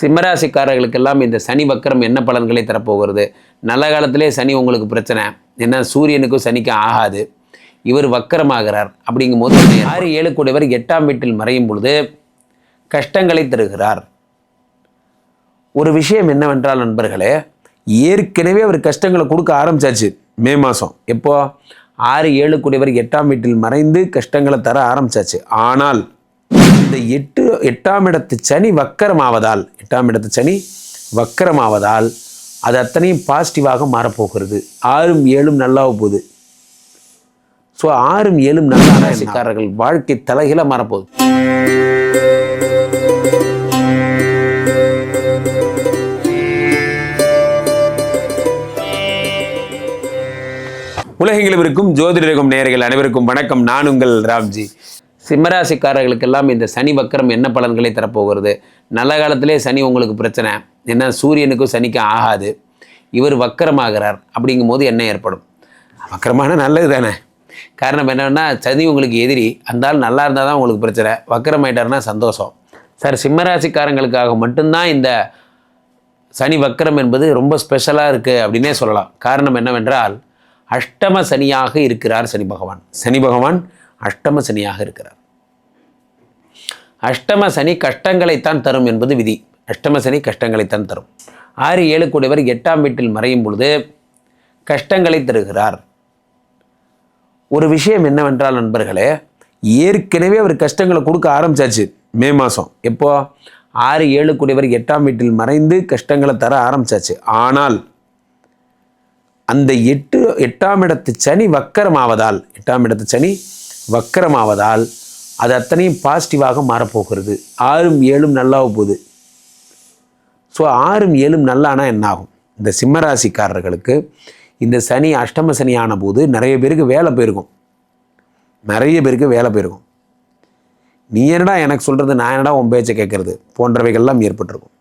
சிம்மராசிக்காரர்களுக்கெல்லாம் இந்த சனி வக்கரம் என்ன பலன்களை தரப்போகிறது? நல்ல காலத்திலே சனி உங்களுக்கு பிரச்சனை. என்ன சூரியனுக்கும் சனிக்கும் ஆகாது. இவர் வக்கரமாகிறார். அப்படிங்கும்போது ஆறு ஏழு கூடியவர் எட்டாம் வீட்டில் மறையும் பொழுது கஷ்டங்களை தருகிறார். ஒரு விஷயம் என்னவென்றால் நண்பர்களே ஏற்கனவே அவர் கஷ்டங்களை கொடுக்க ஆரம்பிச்சாச்சு மே மாதம் எப்போ? ஆறு ஏழு கூடியவர் எட்டாம் வீட்டில் மறைந்து கஷ்டங்களை தர ஆரம்பிச்சாச்சு. ஆனால் எட்டு எட்டாம் இடத்து சனி வக்கரமாவதால் எட்டாம் இடத்து சனி வக்கரமாவதால் அது அத்தனையும் பாசிட்டிவாக மாறப்போகிறது. ஆறும் ஏழும் நல்லாவ போகுது. ஸோ ஆறும் ஏழும் நல்ல ராசிக்காரர்கள் வாழ்க்கை தலைகில மாறப்போகுது. உலகெங்கிலும் இருக்கும் ஜோதிடரகம் நேயர்கள் அனைவருக்கும் வணக்கம். நான் உங்கள் ராம்ஜி. சிம்மராசிக்காரர்களுக்கெல்லாம் இந்த சனி வக்கரம் என்ன பலன்களை தரப்போகிறது? நல்ல காலத்திலே சனி உங்களுக்கு பிரச்சனை. என்ன சூரியனுக்கும் சனிக்கும் ஆகாது. இவர் வக்கரமாகிறார் அப்படிங்கும்போது என்ன ஏற்படும்? வக்கரமான நல்லது தானே. காரணம் என்னென்னா சனி உங்களுக்கு எதிரி. அந்த ஆள் நல்லா இருந்தால் தான் உங்களுக்கு பிரச்சனை. வக்கரமாயிட்டாருன்னா சந்தோஷம். சார் சிம்மராசிக்காரங்களுக்காக மட்டும்தான் இந்த சனி வக்கரம் என்பது ரொம்ப ஸ்பெஷலாக இருக்குது அப்படின்னே சொல்லலாம். காரணம் என்னவென்றால் அஷ்டம சனியாக இருக்கிறார் சனி பகவான். சனி பகவான் அஷ்டம சனியாக இருக்கிறார். அஷ்டம சனி கஷ்டங்களைத்தான் தரும் என்பது விதி. அஷ்டம சனி கஷ்டங்களைத்தான் தரும். ஆறு ஏழு கூடியவர் எட்டாம் வீட்டில் மறையும் பொழுது கஷ்டங்களை தருகிறார். ஒரு விஷயம் என்னவென்றால் நண்பர்களே ஏற்கனவே அவர் கஷ்டங்களை கொடுக்க ஆரம்பிச்சாச்சு மே மாதம் எப்போ? ஆறு ஏழு கூடியவர் எட்டாம் வீட்டில் மறைந்து கஷ்டங்களை தர ஆரம்பிச்சாச்சு. ஆனால் அந்த எட்டு எட்டாம் இடத்து சனி வக்கரமாவதால் எட்டாம் இடத்து சனி வக்கரமாவதால் அது அத்தனையும் பாசிட்டிவாக மாறப்போகிறது. ஆறும் ஏழும் நல்லா போகுது. ஸோ ஆறும் ஏழும் நல்லானா என்ன ஆகும் இந்த சிம்மராசிக்காரர்களுக்கு இந்த சனி அஷ்டம சனி ஆன போது நிறைய பேருக்கு வேலை போயிருக்கும். நிறைய பேருக்கு வேலை போயிருக்கும். நீ என்னடா எனக்கு சொல்கிறது நான் என்னடா உன் பேச்சை கேட்குறது? போன்றவைகள்லாம் ஏற்பட்டிருக்கும்.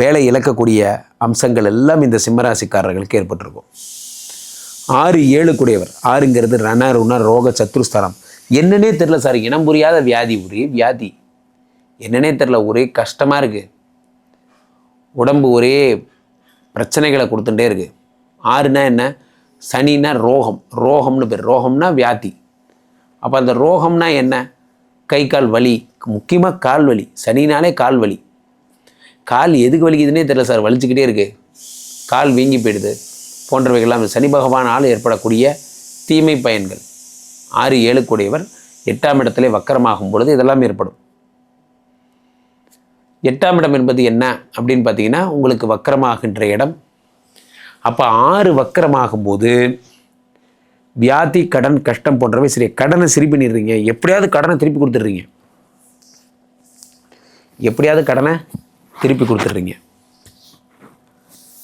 வேலை இழக்கக்கூடிய அம்சங்கள் எல்லாம் இந்த சிம்மராசிக்காரர்களுக்கு ஏற்பட்டிருக்கும். ஆறு ஏழு கூடியவர். ஆறுங்கிறது ரண ருண ரோக சத்ருஸ்தலம் என்னன்னே தெரில சார் இனம் புரியாத வியாதி ஒரே வியாதி. என்னன்னே தெரில ஒரே கஷ்டமாக இருக்குது உடம்பு ஒரே பிரச்சனைகளை கொடுத்துட்டே இருக்குது ஆறுனா என்ன? சனினா ரோகம். ரோகம்னு பேர். ரோகம்னா வியாதி. அப்போ அந்த ரோகம்னா என்ன? கை கால் வலி. முக்கியமாக கால் வலி. சனினாலே கால் வலி. கால் எதுக்கு வலிக்குதுன்னே தெரில சார் வலிச்சுக்கிட்டே இருக்குது கால் வீங்கி போயிடுது. போன்றவைகள்லாம் சனி பகவானால் ஏற்படக்கூடிய தீமை பயன்கள். ஆறு ஏழு கூடியவர் எட்டாம் இடத்திலே வக்கரமாகும் பொழுது இதெல்லாம் ஏற்படும். எட்டாம் இடம் என்பது என்ன அப்படின்னு பார்த்தீங்கன்னா உங்களுக்கு வக்கரமாகின்ற இடம். அப்போ ஆறு வக்கரமாகும் போது வியாதி கடன் கஷ்டம் போன்றவை சரி கடனை சரி பண்ணிடுறீங்க எப்படியாவது கடனை திருப்பி கொடுத்துட்றீங்க எப்படியாவது கடனை திருப்பி கொடுத்துட்றீங்க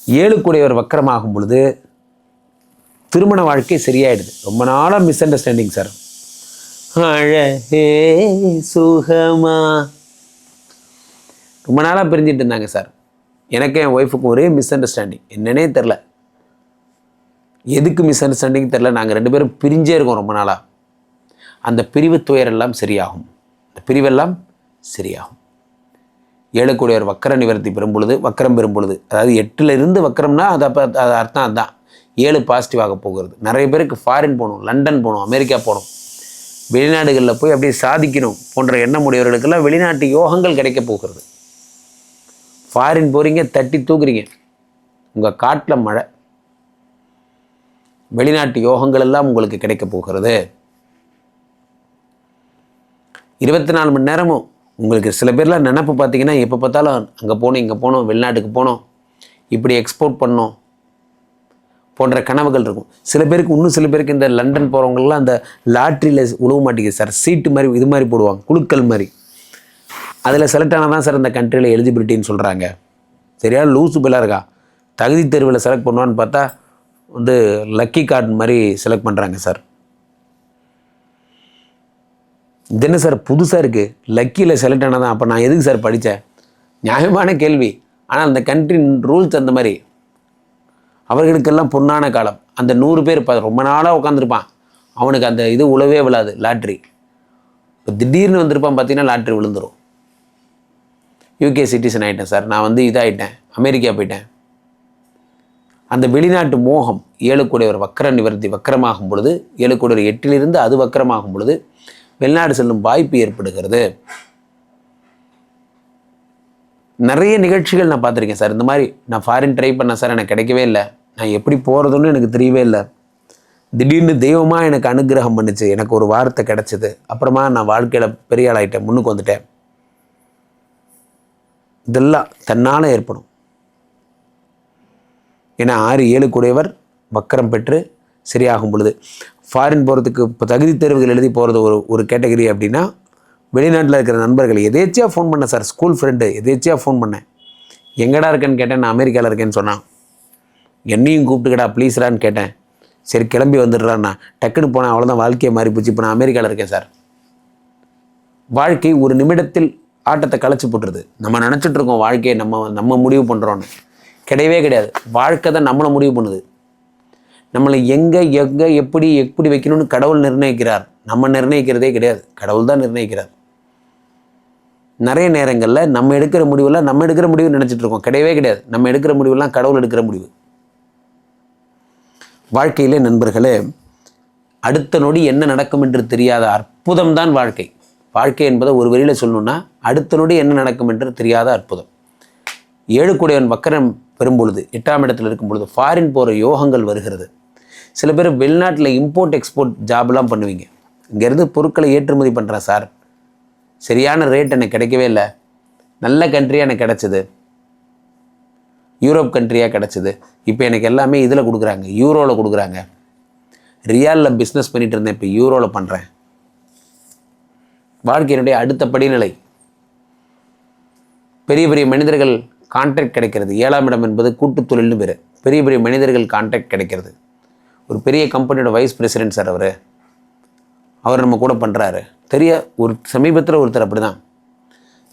ஏழு கூடியவர் வக்கரமாகும் பொழுது திருமண வாழ்க்கை சரியாயிடுது. ரொம்ப நாளாக மிஸ் அண்டர்ஸ்டாண்டிங் சார் அழகே சுகமா? ரொம்ப நாளாக பிரிஞ்சிட்டு இருந்தாங்க சார் எனக்கு என் ஒய்ஃபுக்கும் ஒரே மிஸ் அண்டர்ஸ்டாண்டிங் என்னன்னே தெரில எதுக்கு மிஸ் அண்டர்ஸ்டாண்டிங் தெரில நாங்கள் ரெண்டு பேரும் பிரிஞ்சே இருக்கோம் ரொம்ப நாளாக அந்த பிரிவு துயரெல்லாம் சரியாகும். அந்த பிரிவெல்லாம் சரியாகும். ஏழு கூடியவர் வக்கர நிவர்த்தி பெறும் பொழுது வக்கரம் பெறும் பொழுது அதாவது எட்டுலேருந்து வக்கரம்னா அது அப்போ அது அர்த்தம் அதுதான் ஏழு பாசிட்டிவாக போகிறது. நிறைய பேருக்கு ஃபாரின் போகணும் லண்டன் போகணும் அமெரிக்கா போகணும். வெளிநாடுகளில் போய் அப்படியே சாதிக்கணும் போன்ற எண்ணம் உடையவர்களுக்கெல்லாம் வெளிநாட்டு யோகங்கள் கிடைக்க போகிறது. ஃபாரின் போகிறீங்க தட்டி தூக்குறீங்க. உங்கள் காட்டில் மழை. வெளிநாட்டு யோகங்கள் எல்லாம் உங்களுக்கு கிடைக்க போகிறது. இருபத்தி நாலு மணி நேரமும் உங்களுக்கு சில பேர்லாம் நினப்பு பார்த்தீங்கன்னா எப்போ பார்த்தாலும் அங்கே போகணும் இங்கே போகணும் வெளிநாட்டுக்கு போகணும் இப்படி எக்ஸ்போர்ட் பண்ணோம் போன்ற கனவுகள் இருக்கும். சில பேருக்கு இன்னும் சில பேருக்கு இந்த லண்டன் போகிறவங்களெலாம் அந்த லாட்ரியில் உழுவ மாட்டேங்குது சார். சீட்டு மாதிரி இது மாதிரி போடுவாங்க குழுக்கள் மாதிரி. அதில் செலக்ட் ஆனால் தான் சார் இந்த கண்ட்ரியில் எலிஜிபிலிட்டின்னு சொல்கிறாங்க சரியா? லூசு பிள்ளாக இருக்கா? தகுதி தேர்வில் செலக்ட் பண்ணுவான்னு பார்த்தா வந்து லக்கி கார்டு மாதிரி செலக்ட் பண்ணுறாங்க சார். இது என்ன சார் புதுசாக இருக்குது லக்கியில் செலக்ட் ஆனால் தான் அப்போ நான் எதுக்கு சார் படித்தேன் நியாயமான கேள்வி. ஆனால் அந்த கண்ட்ரின் ரூல்ஸ் அந்த மாதிரி. அவர்களுக்கெல்லாம் பொன்னான காலம். அந்த நூறு பேர் இப்போ ரொம்ப நாளாக உட்காந்துருப்பான் அவனுக்கு அந்த இது உழவே விழாது லாட்ரி இப்போ திடீர்னு வந்திருப்பான் பார்த்தீங்கன்னா லாட்ரி விழுந்துடும் யூகே சிட்டிசன் ஆகிட்டேன் சார். நான் வந்து இதாகிட்டேன் அமெரிக்கா போயிட்டேன். அந்த வெளிநாட்டு மோகம் ஏழுக்குடையவர் வக்கர நிவர்த்தி வக்கரமாகும் பொழுது ஏழுக்குடையவர் எட்டிலிருந்து அது வக்கரமாகும் பொழுது வெளிநாடு செல்லும் வாய்ப்பு ஏற்படுகிறது. நிறைய நிகழ்ச்சிகள் நான் பார்த்துருக்கேன் சார். இந்த மாதிரி நான் ஃபாரின் ட்ரை பண்ணேன் சார் எனக்கு கிடைக்கவே இல்லை. நான் எப்படி போகிறதுன்னு எனக்கு தெரியவே இல்லை. திடீர்னு தெய்வமாக எனக்கு அனுகிரகம் பண்ணுச்சு. எனக்கு ஒரு வார்த்தை கிடச்சிது. அப்புறமா நான் வாழ்க்கையில் பெரிய ஆளாயிட்டேன் முன்னுக்கு வந்துட்டேன். இதெல்லாம் தன்னால் ஏற்படும். ஏன்னா ஆறு ஏழு கூடையவர் வக்கரம் பெற்று சரியாகும் பொழுது. ஃபாரின் போகிறதுக்கு இப்போ தகுதி தேர்வுகள் எழுதி போகிறது ஒரு ஒரு கேட்டகரி அப்படின்னா வெளிநாட்டில் இருக்கிற நண்பர்கள் எதேச்சியாக ஃபோன் பண்ணேன் சார் ஸ்கூல் ஃப்ரெண்டு எதேச்சியாக ஃபோன் பண்ணேன்? எங்கடா இருக்கேன்னு கேட்டேன் நான் அமெரிக்காவில் இருக்கேன்னு சொன்னான். என்னையும் கூப்பிட்டுக்கடா ப்ளீஸ்ரான்னு கேட்டேன். சரி கிளம்பி வந்துடுறான்னா. டக்குன்னு போனேன் அவ்வளோதான் வாழ்க்கையை மாறி போச்சு. இப்போ நான் அமெரிக்காவில் இருக்கேன் சார் வாழ்க்கை ஒரு நிமிடத்தில் ஆட்டத்தை களைச்சி போட்டுருது. நம்ம நினச்சிட்ருக்கோம் வாழ்க்கையை நம்ம நம்ம முடிவு பண்ணுறோன்னு கிடையவே கிடையாது. வாழ்க்கை தான் நம்மளை முடிவு பண்ணுது. நம்மளை எங்கே எங்கே எப்படி எப்படி வைக்கணும்னு கடவுள் நிர்ணயிக்கிறார். நம்ம நிர்ணயிக்கிறதே கிடையாது. கடவுள் தான் நிர்ணயிக்கிறார். நிறைய நேரங்களில் நம்ம எடுக்கிற முடிவெல்லாம் நம்ம எடுக்கிற முடிவு நினச்சிட்டு இருக்கோம். கிடையவே கிடையாது. நம்ம எடுக்கிற முடிவெல்லாம் கடவுள் எடுக்கிற முடிவு. வாழ்க்கையிலே நண்பர்களே அடுத்த நொடி என்ன நடக்கும் என்று தெரியாத அற்புதம் தான் வாழ்க்கை. வாழ்க்கை என்பதை ஒரு வரியில் சொல்லணும்னா அடுத்த நொடி என்ன நடக்கும் என்று தெரியாத அற்புதம். ஏழு கூடையவன் வக்கரம் பெறும்பொழுது எட்டாம் இடத்தில் இருக்கும் பொழுது ஃபாரின் போகிற யோகங்கள் வருகிறது. சில பேர் வெளிநாட்டில் இம்போர்ட் எக்ஸ்போர்ட் ஜாப்லாம் பண்ணுவீங்க. இங்கேருந்து பொருட்களை ஏற்றுமதி பண்ணுறேன் சார். சரியான ரேட் எனக்கு கிடைக்கவே இல்லை. நல்ல கண்ட்ரியாக எனக்கு கிடச்சிது. யூரோப் கண்ட்ரியாக கிடச்சிது. இப்போ எனக்கு எல்லாமே இதில் கொடுக்குறாங்க. யூரோவில் கொடுக்குறாங்க. ரியாலில் பிஸ்னஸ் பண்ணிட்டு இருந்தேன். இப்போ யூரோவில் பண்ணுறேன் வாழ்க்கையினுடைய அடுத்த படிநிலை. பெரிய பெரிய மனிதர்கள் கான்ட்ராக்ட் கிடைக்கிறது. ஏழாம் இடம் என்பது கூட்டுத் தொழில்னு பேர் பெரிய பெரிய மனிதர்கள் கான்ட்ராக்ட் கிடைக்கிறது. ஒரு பெரிய கம்பெனியோட வைஸ் பிரசிடென்ட் சார் அவர். அவர் நம்ம கூட பண்ணுறாரு தெரிய ஒரு சமீபத்தில் ஒருத்தர் அப்படி தான்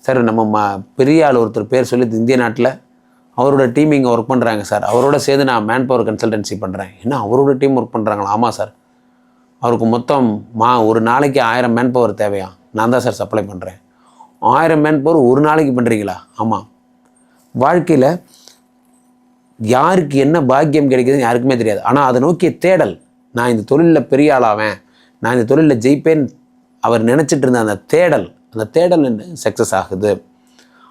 சார் நம்ம ம பெரிய ஆள் ஒருத்தர் பேர் சொல்லி இந்திய நாட்டில் அவரோட டீம் இங்கே ஒர்க் பண்ணுறாங்க சார் அவரோட சேர்ந்து நான் மேன் பவர் கன்சல்டன்சி பண்ணுறேன் ஏன்னா அவரோட டீம் ஒர்க் பண்ணுறாங்களா ஆமாம் சார் அவருக்கு மொத்தம் மா ஒரு நாளைக்கு ஆயிரம் மேன் பவர் தேவையா? நான் தான் சார் சப்ளை பண்ணுறேன் ஆயிரம் மேன் பவர் ஒரு நாளைக்கு பண்ணுறீங்களா ஆமாம் வாழ்க்கையில் யாருக்கு என்ன பாக்கியம் கிடைக்குதுன்னு யாருக்குமே தெரியாது. ஆனால் அதை நோக்கிய தேடல் நான் இந்த தொழிலில் பெரிய ஆளாவேன் நான் இந்த தொழிலில் ஜெயிப்பேன் அவர் நினச்சிட்டு இருந்த அந்த தேடல் அந்த தேடல் சக்ஸஸ் ஆகுது.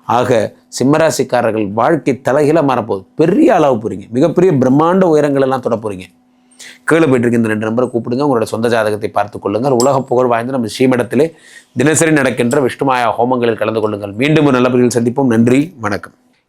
ஆக சிம்மராசிக்காரர்கள் வாழ்க்கை தலைகீழ மாறப்போகுது. பெரிய அளவு போகிறீங்க மிகப்பெரிய பிரம்மாண்ட உயரங்கள் எல்லாம் தொட போகிறீங்க கீழே போயிட்டு இருக்க இந்த ரெண்டு நம்பரை கூப்பிடுங்க. உங்களோட சொந்த ஜாதகத்தை பார்த்து கொள்ளுங்கள். உலக புகழ் வாய்ந்த நம்ம ஸ்ரீமடத்திலே தினசரி நடக்கின்ற விஷ்ணுமாயா ஹோமங்களில் கலந்து கொள்ளுங்கள். மீண்டும் ஒரு நல்ல சந்திப்போம். நன்றி. வணக்கம்.